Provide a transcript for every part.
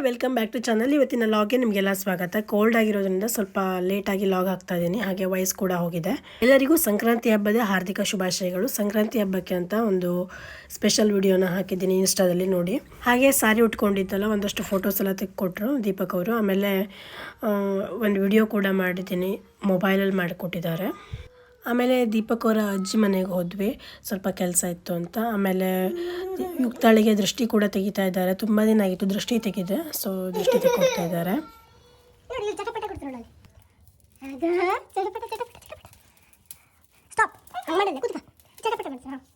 Hi welcome back to channel ಇವತ್ತಿನ ಲಾಗ್ಗೆ ನಿಮಗೆಲ್ಲ ಸ್ವಾಗತ. ಕೋಲ್ಡ್ ಆಗಿರೋದ್ರಿಂದ ಸ್ವಲ್ಪ ಲೇಟಾಗಿ ಲಾಗ್ ಆಗ್ತಾ ಇದ್ದೀನಿ ಹಾಗೆ ವಯಸ್ಸು ಕೂಡ ಹೋಗಿದೆ. ಎಲ್ಲರಿಗೂ ಸಂಕ್ರಾಂತಿ ಹಬ್ಬದ ಹಾರ್ದಿಕ ಶುಭಾಶಯಗಳು. ಸಂಕ್ರಾಂತಿ ಹಬ್ಬಕ್ಕೆ ಅಂತ ಒಂದು ಸ್ಪೆಷಲ್ ವಿಡಿಯೋನ ಹಾಕಿದ್ದೀನಿ ಇನ್ಸ್ಟಾದಲ್ಲಿ ನೋಡಿ. ಹಾಗೆ ಸಾರಿ ಉಟ್ಕೊಂಡಿದ್ದಲ್ಲ, ಒಂದಷ್ಟು ಫೋಟೋಸ್ ಎಲ್ಲ ತೆಗೆದುಕೊಟ್ರು ದೀಪಕ್ ಅವರು. ಆಮೇಲೆ ಒಂದು ವಿಡಿಯೋ ಕೂಡ ಮಾಡಿದ್ದೀನಿ. ಮೊಬೈಲಲ್ಲಿ ಮಾಡಿಕೊಟ್ಟಿದ್ದಾರೆ. ಆಮೇಲೆ ದೀಪಕ್ ಅವರ ಅಜ್ಜಿ ಮನೆಗೆ ಹೋದ್ವಿ. ಸ್ವಲ್ಪ ಕೆಲಸ ಇತ್ತು ಅಂತ. ಆಮೇಲೆ ಯುಕ್ತಾಳಿಗೆ ದೃಷ್ಟಿ ಕೂಡ ತೆಗಿತಾ ಇದ್ದಾರೆ. ತುಂಬ ದಿನ ಆಗಿತ್ತು ದೃಷ್ಟಿ ತೆಗಿದೆ. ಸೊ ದೃಷ್ಟಿ ತೆಗಿತಾ ಇದ್ದಾರೆ. ನೋಡಿ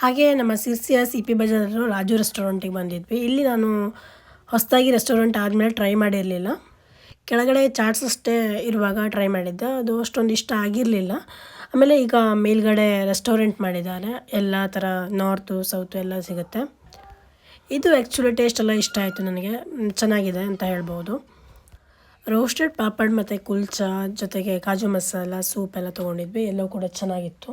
ಹಾಗೆ ನಮ್ಮ ಸಿರ್ಸಿಯ ಸಿ ಪಿ ಬಜಾರ್ ರಾಜು ರೆಸ್ಟೋರೆಂಟಿಗೆ ಬಂದಿದ್ವಿ. ಇಲ್ಲಿ ನಾನು ಹೊಸದಾಗಿ ರೆಸ್ಟೋರೆಂಟ್ ಆದಮೇಲೆ ಟ್ರೈ ಮಾಡಿರಲಿಲ್ಲ. ಕೆಳಗಡೆ ಚಾಟ್ಸ್ ಅಷ್ಟೇ ಇರುವಾಗ ಟ್ರೈ ಮಾಡಿದ್ದೆ. ಅದು ಅಷ್ಟೊಂದು ಇಷ್ಟ ಆಗಿರಲಿಲ್ಲ. ಆಮೇಲೆ ಈಗ ಮೇಲ್ಗಡೆ ರೆಸ್ಟೋರೆಂಟ್ ಮಾಡಿದ್ದಾರೆ. ಎಲ್ಲ ಥರ ನಾರ್ತು, ಸೌತು ಎಲ್ಲ ಸಿಗುತ್ತೆ. ಇದು ಆ್ಯಕ್ಚುಲಿ ಟೇಸ್ಟ್ ಎಲ್ಲ ಇಷ್ಟ ಆಯಿತು ನನಗೆ. ಚೆನ್ನಾಗಿದೆ ಅಂತ ಹೇಳ್ಬೋದು. ರೋಸ್ಟೆಡ್ ಪಾಪಡ್ ಮತ್ತು ಕುಲ್ಚಾ ಜೊತೆಗೆ ಕಾಜು ಮಸಾಲ, ಸೂಪ್ ಎಲ್ಲ ತೊಗೊಂಡಿದ್ವಿ. ಎಲ್ಲವೂ ಕೂಡ ಚೆನ್ನಾಗಿತ್ತು.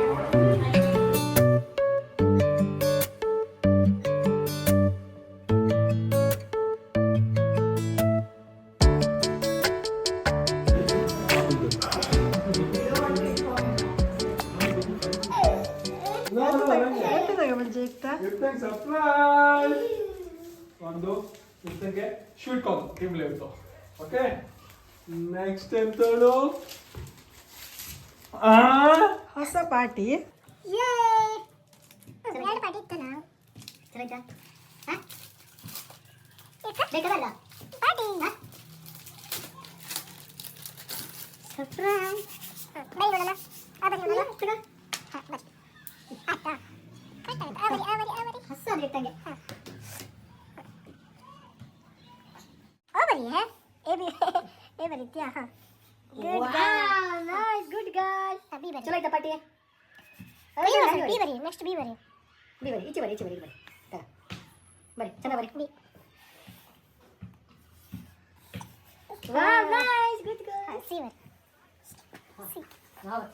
ಸರ್ಪ್ರೈಸ್ ಒಂದು ಇರ್ತಂಗೆ ಶೂಟ್ ಕಾಲ್ ಕಿಮ್ಲೆ ಇತ್ತು ಓಕೆ ನೆಕ್ಸ್ಟ್ ಎಂತಳು ಆ ಹೊಸ ಪಾರ್ಟಿ ಯೇ ಎರಡು ಪಾಟಿ ಇತ್ತಲ್ಲ ಚೆನ್ನಾಯ್ತಾ ಹಾಂ ಬೇಕಾದಲ್ಲ ಪಾಟಿ ಸರ್ಪ್ರೈಸ್ ಬೈ ನೋಡೋಣ ಆ ಬರಿ ನೋಡೋಣ ತಗೋ ಹಾಂ ಬರಿ ಆಯ್ತಾ ಕಟ್ಟಾಯ್ತು ಆ ಬರಿ ಆ ಬರಿ ಆ ಬರಿ ಹೊಸ ಇಟ್ಟಂಗೆ ಹಾಂ ಓ ಬರಿ ಏ ಬಿ ಏ ಬರೀತ್ಯಾ ಹಾಂ good girl nice good girl B ಬರಿ ಚಲೋ ಆಯ್ತಾ ಪಾಟಿ ಬಿ ಬರಿ ಬಿ ಬರಿ ನೆಕ್ಸ್ಟ್ ಬಿ ಬರಿ ಬಿ ಬರಿ ಈಚೆ ಬರಿ ಈಚೆ ಬರಿ ಇಲ್ಲಿ ಬರಿ ತಗ. ಬರಿ ಚೆನ್ನಾಗಿ ಬರಿ B wow nice good girl C ಬರಿ ಸಿ ಹೌದು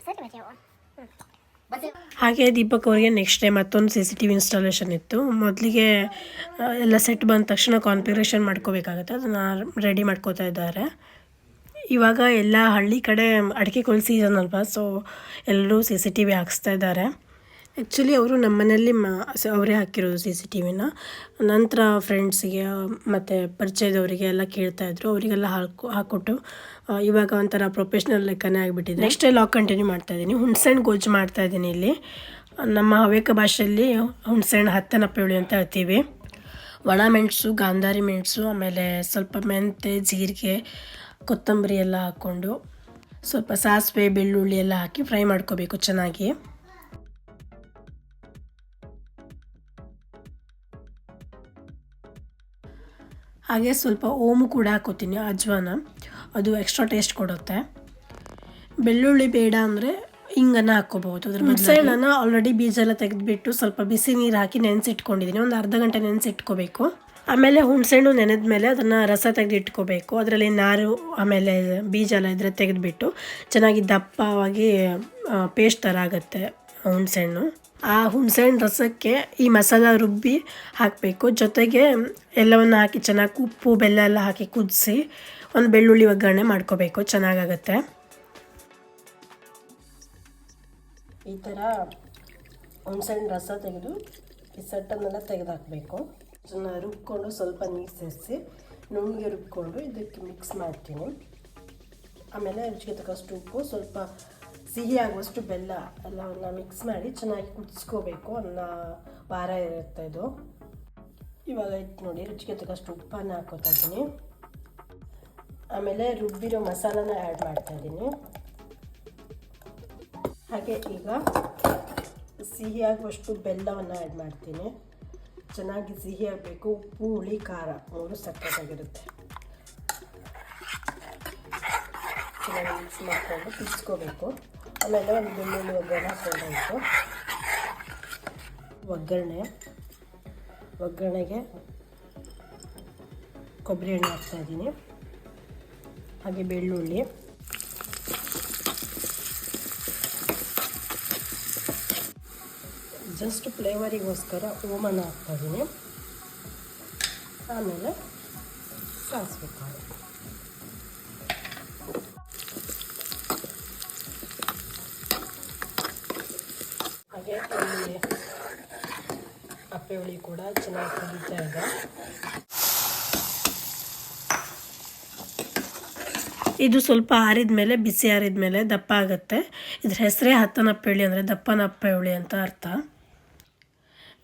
ಸರಿ ಬಚ್ಚ ಬಸ್ ಹಾಗೆ ದೀಪಕ್ ಅವರಿಗೆ ನೆಕ್ಸ್ಟ್ ಡೇ ಮತ್ತೊಂದು C C T V installation ಇತ್ತು. ಮೊದಲಿಗೆ ಎಲ್ಲ ಸೆಟ್ ಬಂದ ತಕ್ಷಣ ಕಾನ್ಫಿಗರೇಷನ್ ಮಾಡ್ಕೋಬೇಕಾಗತ್ತೆ. ಅದನ್ನು ರೆಡಿ ಮಾಡ್ಕೋತಾ ಇದ್ದಾರೆ. ಇವಾಗ ಎಲ್ಲ ಹಳ್ಳಿ ಕಡೆ ಅಡಿಕೆ ಕೊಲ್ ಸೀಸನ್ ಅಲ್ವಾ ಸೊ ಎಲ್ಲರೂ ಸಿ ಸಿ ಟಿ ವಿ ಹಾಕಿಸ್ತಾ ಇದ್ದಾರೆ. ಆ್ಯಕ್ಚುಲಿ ಅವರು ನಮ್ಮ ಮನೆಯಲ್ಲಿ ಮ ಅವರೇ ಹಾಕಿರೋದು ಸಿ ಸಿ ಟಿ ವಿನ. ನಂತರ ಫ್ರೆಂಡ್ಸಿಗೆ ಮತ್ತು ಪರಿಚಯದವರಿಗೆ ಎಲ್ಲ ಕೇಳ್ತಾಯಿದ್ರು ಅವರಿಗೆಲ್ಲ ಹಾಕು ಹಾಕ್ಕೊಟ್ಟು ಇವಾಗ ಒಂಥರ ಪ್ರೊಫೆಷ್ನಲ್ ಲೆಕ್ಕನೇ ಆಗಿಬಿಟ್ಟಿದೆ. ನೆಕ್ಸ್ಟ್ ಲಾಕ್ ಕಂಟಿನ್ಯೂ ಮಾಡ್ತಾ ಇದ್ದೀನಿ. ಹುಣ್ಸೆಹಣ್ಣು ಗೊಜ್ಜು ಮಾಡ್ತಾ ಇದ್ದೀನಿ ಇಲ್ಲಿ. ನಮ್ಮ ಹವ್ಯಕ ಭಾಷೆಯಲ್ಲಿ ಹುಣ್ಸೆಹಣ್ಣು ಪೇಳಿ ಅಂತ ಹೇಳ್ತೀವಿ. ಒಣ ಮೆಣಸು, ಗಾಂಧಾರಿ ಮೆಣಸು, ಆಮೇಲೆ ಸ್ವಲ್ಪ ಮೆಂತೆ ಜೀರಿಗೆ, ಕೊತ್ತಂಬರಿ ಎಲ್ಲ ಹಾಕ್ಕೊಂಡು ಸ್ವಲ್ಪ ಸಾಸಿವೆ, ಬೆಳ್ಳುಳ್ಳಿ ಎಲ್ಲ ಹಾಕಿ ಫ್ರೈ ಮಾಡ್ಕೋಬೇಕು ಚೆನ್ನಾಗಿ. ಹಾಗೆ ಸ್ವಲ್ಪ ಓಮು ಕೂಡ ಹಾಕೋತೀನಿ ಅಜ್ವಾನ. ಅದು ಎಕ್ಸ್ಟ್ರಾ ಟೇಸ್ಟ್ ಕೊಡುತ್ತೆ. ಬೆಳ್ಳುಳ್ಳಿ ಬೇಡ ಅಂದರೆ ಹಿಂಗನ್ನು ಹಾಕ್ಕೋಬಹುದು. ಅದ್ರ ಹುಣಸೆಹಣ್ಣನ್ನ ಆಲ್ರೆಡಿ ಬೀಜ ಎಲ್ಲ ತೆಗೆದುಬಿಟ್ಟು ಸ್ವಲ್ಪ ಬಿಸಿ ನೀರು ಹಾಕಿ ನೆನೆಸಿಟ್ಕೊಂಡಿದ್ದೀನಿ ಒಂದು ಅರ್ಧ ಗಂಟೆ ನೆನೆಸಿಟ್ಕೋಬೇಕು. ಆಮೇಲೆ ಹುಣಸೆಹಣ್ಣು ನೆನೆದ ಮೇಲೆ ಅದನ್ನು ರಸ ತೆಗೆದಿಟ್ಕೋಬೇಕು. ಅದರಲ್ಲಿ ನಾರು ಆಮೇಲೆ ಬೀಜ ಎಲ್ಲ ಇದ್ರೆ ತೆಗೆದುಬಿಟ್ಟು ಚೆನ್ನಾಗಿ ದಪ್ಪವಾಗಿ ಪೇಸ್ಟ್ ಥರ ಆಗುತ್ತೆ ಹುಣಸೆಹಣ್ಣು. ಆ ಹುಣಸೆಹಣ್ಣು ರಸಕ್ಕೆ ಈ ಮಸಾಲ ರುಬ್ಬಿ ಹಾಕಬೇಕು. ಜೊತೆಗೆ ಎಲ್ಲವನ್ನು ಹಾಕಿ ಚೆನ್ನಾಗಿ ಉಪ್ಪು, ಬೆಲ್ಲ ಎಲ್ಲ ಹಾಕಿ ಕುದಿಸಿ ಒಂದು ಬೆಳ್ಳುಳ್ಳಿ ಒಗ್ಗರಣೆ ಮಾಡ್ಕೋಬೇಕು. ಚೆನ್ನಾಗಾಗತ್ತೆ. ಈ ಥರ ಹುಣಸೆಹಣ್ಣು ರಸ ತೆಗೆದು ಈ ಸೆಟ್ಟನ್ನೆಲ್ಲ ತೆಗೆದು ಹಾಕಬೇಕು ಅದನ್ನು ರುಬ್ಕೊಂಡು ಸ್ವಲ್ಪ ನೀರು ಸೇರಿಸಿ ನುಣ್ಣಗೆ ರುಬ್ಕೊಂಡು ಇದಕ್ಕೆ ಮಿಕ್ಸ್ ಮಾಡ್ತೀನಿ. ಆಮೇಲೆ ರುಚಿಗೆ ತಕ್ಕಷ್ಟು ಉಪ್ಪು, ಸ್ವಲ್ಪ ಸಿಹಿ ಆಗುವಷ್ಟು ಬೆಲ್ಲ ಎಲ್ಲವನ್ನ ಮಿಕ್ಸ್ ಮಾಡಿ ಚೆನ್ನಾಗಿ ಕುದಿಸ್ಕೋಬೇಕು. ಅನ್ನ ವಾರ ಇರುತ್ತೆ ಇದು. ಇವಾಗ ಇಟ್ಟು ನೋಡಿ ರುಚಿಗೆ ತಕ್ಕಷ್ಟು ಉಪ್ಪನ್ನು ಹಾಕೋತಾ ಇದ್ದೀನಿ. ಆಮೇಲೆ ರುಬ್ಬಿರೋ ಮಸಾಲಾನ ಆ್ಯಡ್ ಮಾಡ್ತಾ ಇದ್ದೀನಿ. ಹಾಗೆ ಈಗ ಸಿಹಿಯಾಗುವಷ್ಟು ಬೆಲ್ಲವನ್ನು ಆ್ಯಡ್ ಮಾಡ್ತೀನಿ. ಚೆನ್ನಾಗಿ ಸಿಹಿ ಆಗಬೇಕು ಉಪ್ಪು, ಹುಳಿ, ಖಾರ ಮೂರು ಸಕ್ಕತ್ತಾಗಿರುತ್ತೆ ಚೆನ್ನಾಗಿ ಮಿಕ್ಸ್ ಮಾಡಿಕೊಂಡು ಕುದಿಸ್ಕೋಬೇಕು. ಆಮೇಲೆ ಒಂದು ಬೆಳ್ಳುಳ್ಳಿ ಒಗ್ಗರಣೆ ಹಾಕೊಂಡಾಯಿತು ಒಗ್ಗರಣೆ. ಒಗ್ಗರಣೆಗೆ ಕೊಬ್ಬರಿ ಎಣ್ಣೆ ಹಾಕ್ತಾಯಿದ್ದೀನಿ ಹಾಗೆ ಬೆಳ್ಳುಳ್ಳಿ. ಜಸ್ಟ್ ಫ್ಲೇವರಿಗೋಸ್ಕರ ಓಮನ ಹಾಕ್ತಾಯಿದ್ದೀನಿ ಆಮೇಲೆ ಸಾಸಿವೆ ಕಾಳು ಹಾಗೆ ಇಲ್ಲಿ ಅಪ್ಪೆ ಹುಳಿ ಕೂಡ ಚೆನ್ನಾಗಿ ಕುದೀತಾ ಇದೆ ಇದು ಸ್ವಲ್ಪ ಆರಿದ ಮೇಲೆ, ಬಿಸಿ ಆರಿದ ಮೇಲೆ ದಪ್ಪ ಆಗುತ್ತೆ. ಇದ್ರ ಹೆಸರೇ ಹತ್ತನಪ್ಪ ಹುಳಿ ಅಂದರೆ ದಪ್ಪನ ಅಪ್ಪೆ ಹುಳಿ ಅಂತ ಅರ್ಥ.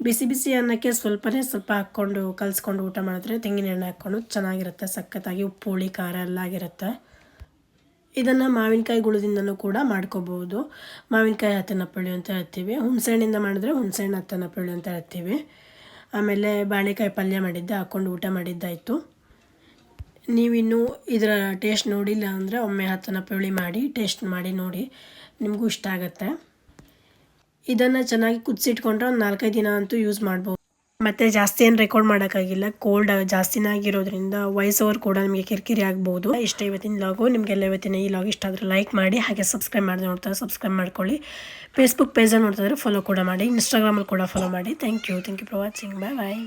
ಬಿಸಿ ಬಿಸಿ ಅನ್ನಕ್ಕೆ ಸ್ವಲ್ಪನೇ ಸ್ವಲ್ಪ ಹಾಕ್ಕೊಂಡು, ಕಲಿಸ್ಕೊಂಡು ಊಟ ಮಾಡಿದ್ರೆ ತೆಂಗಿನ ಎಣ್ಣೆ ಹಾಕ್ಕೊಂಡು ಚೆನ್ನಾಗಿರುತ್ತೆ. ಸಖತ್ತಾಗಿ ಉಪ್ಪು, ಹುಳಿ, ಖಾರ ಎಲ್ಲ ಆಗಿರುತ್ತೆ. ಇದನ್ನು ಮಾವಿನಕಾಯಿ ಗುಳದಿಂದನೂ ಕೂಡ ಮಾಡ್ಕೋಬೋದು. ಮಾವಿನಕಾಯಿ ಹತ್ತನಪ್ಪಳ್ಳಿ ಅಂತ ಹೇಳ್ತೀವಿ. ಹುಣಸೆಹಣ್ಣಿಂದ ಮಾಡಿದ್ರೆ ಹುಣಸೆಹಣ್ಣು ಹತ್ತನಪ್ಪಳ್ಳಿ ಅಂತ ಹೇಳ್ತೀವಿ. ಆಮೇಲೆ ಬಾಳೆಕಾಯಿ ಪಲ್ಯ ಮಾಡಿದ್ದೆ, ಹಾಕ್ಕೊಂಡು ಊಟ ಮಾಡಿದ್ದಾಯಿತು. ನೀವಿನ್ನೂ ಇದರ ಟೇಸ್ಟ್ ನೋಡಿಲ್ಲ ಅಂದರೆ ಒಮ್ಮೆ ಹತ್ತನಪ್ಪಳ್ಳಿ ಮಾಡಿ, ಟೇಸ್ಟ್ ಮಾಡಿ ನೋಡಿ. ನಿಮಗೂ ಇಷ್ಟ ಆಗುತ್ತೆ. ಇದನ್ನು ಚೆನ್ನಾಗಿ ಕುದಿಸಿಟ್ಕೊಂಡ್ರೆ ಒಂದು ನಾಲ್ಕೈದು ದಿನ ಅಂತೂ ಯೂಸ್ ಮಾಡ್ಬೋದು. ಮತ್ತು ಜಾಸ್ತಿ ಏನು ರೆಕಾರ್ಡ್ ಮಾಡೋಕ್ಕಾಗಿಲ್ಲ. ಕೋಲ್ಡ್ ಜಾಸ್ತಿನೇ ಆಗಿರೋದ್ರಿಂದ ವಾಯ್ಸ್ ಓವರ್ ಕೂಡ ನಿಮಗೆ ಕಿರಿಕಿರಿ ಆಗ್ಬೋದು. ಇಷ್ಟ ಇವತ್ತಿನ ಲಾಗು ನಿಮಗೆಲ್ಲ ಇವತ್ತಿನ ಈ ಲಾಗ್ ಇಷ್ಟ ಆದರೆ ಲೈಕ್ ಮಾಡಿ, ಹಾಗೆ ಸಬ್ಸ್ಕ್ರೈಬ್ ಮಾಡಿ ನೋಡ್ತಾರೆ ಸಬ್ಸ್ಕ್ರೈಬ್ ಮಾಡ್ಕೊಳ್ಳಿ. ಫೇಸ್ಬುಕ್ ಪೇಜಲ್ಲಿ ನೋಡ್ತಾರೆ ಫಾಲೋ ಕೂಡ ಮಾಡಿ ಇನ್ಸ್ಟಾಗ್ರಾಮಲ್ಲಿ ಕೂಡ ಫಾಲೋ ಮಾಡಿ. Thank you thank you for watching bye bye